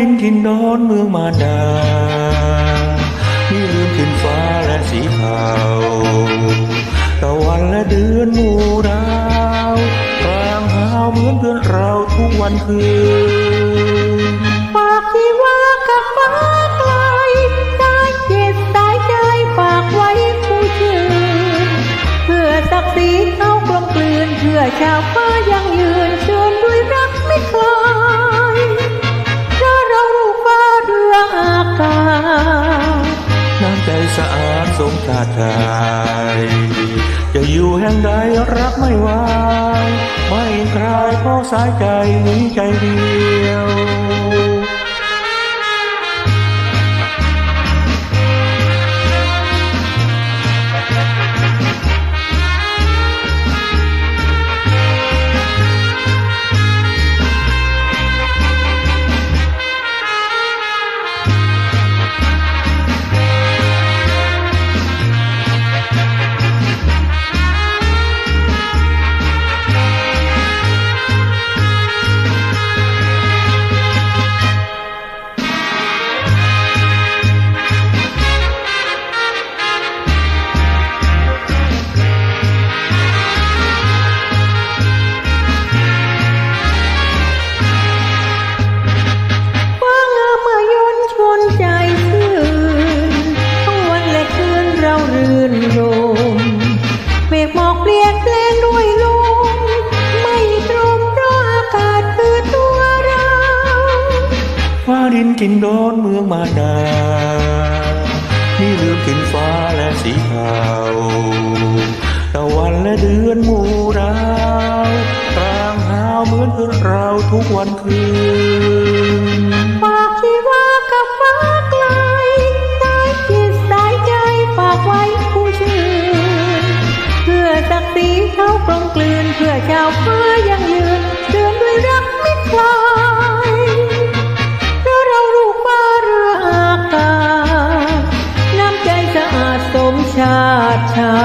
ฟ้าดินทินนอนเมืองมาดานี่ลืมขึ้นฟ้าและสีขาวตะวันและเดือนหมู่ดาวกลางหาวเหมือนเพื่อนเราทุกวันคืนฝากที่ว่ากับฟ้าไกลสายจิตสายใจฝากไว้ผู้ชื่นเพื่อศักดิ์ศรีเขากลมกลืนเพื่อชาวฟ้า ชาติไทยจะอยู่แห่งใดรักไม่ไหวไม่คลายเพราะสายใจนี้ใจดี เปลี่ยนแปลงด้วยลมไม่ตรมเพราะอากาศคือตัวเราฟ้าดินกินโดนเมืองมาดานี่ลืมขึ้นฟ้าและสีขาวตะวันและเดือนหมู่ดาวกลางหาวเหมือนเพื่อนเราทุกวันคืนาติชา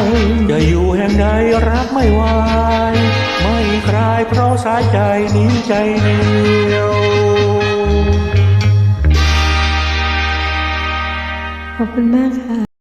ยจะอยู่แห่งใดรักไม่ไหวไม่คลายเพราะสายใจนี้ใจเดียวขอบคุณมากค่ะ